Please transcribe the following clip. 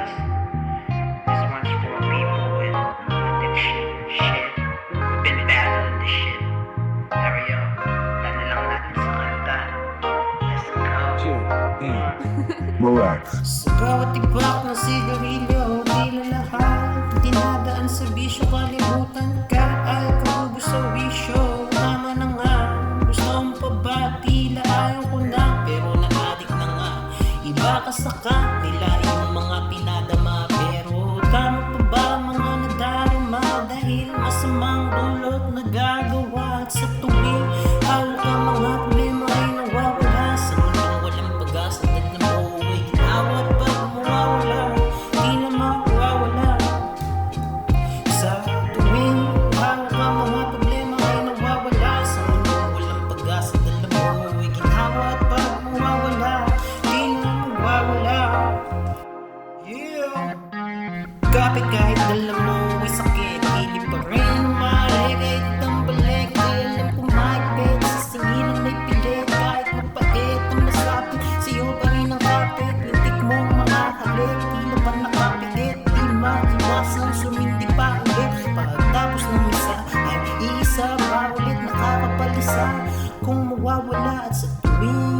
one's this one's for people and that shit, shit. Been battling this shit. Hurry up. Lalo lang natin sa kanta. Let's go. Chill. Mm. Relax. Sigaw at ibak ng sigarilyo. Di lalahan. Dinadaan sa bisyo. Kalimutan ka. Ay, kabubos sa wisyo. Tama na nga. Gusto mong pabati. Laayong ko na. Nakakasaka nila yung mga pinadama. Pero tama pa ba mga nadarama? Dahil masamang dulot na gagawa At sa tuwing hawak ang mga Kapit kahit alam mo ay sakit. Ilip pa rin Maray kahit ang balik Di alam kung mahigpit Sa singin ang may pilit Kahit mapait ang masapit Sa'yo pa rin ang kapit. Lintik mo makakalit Tila pa nakapitit Di maiwasan sumindi pa ulit. Pagkatapos ng isa Ay iisa pa ulit nakakapalisa. Kung mawawala at sa tuwing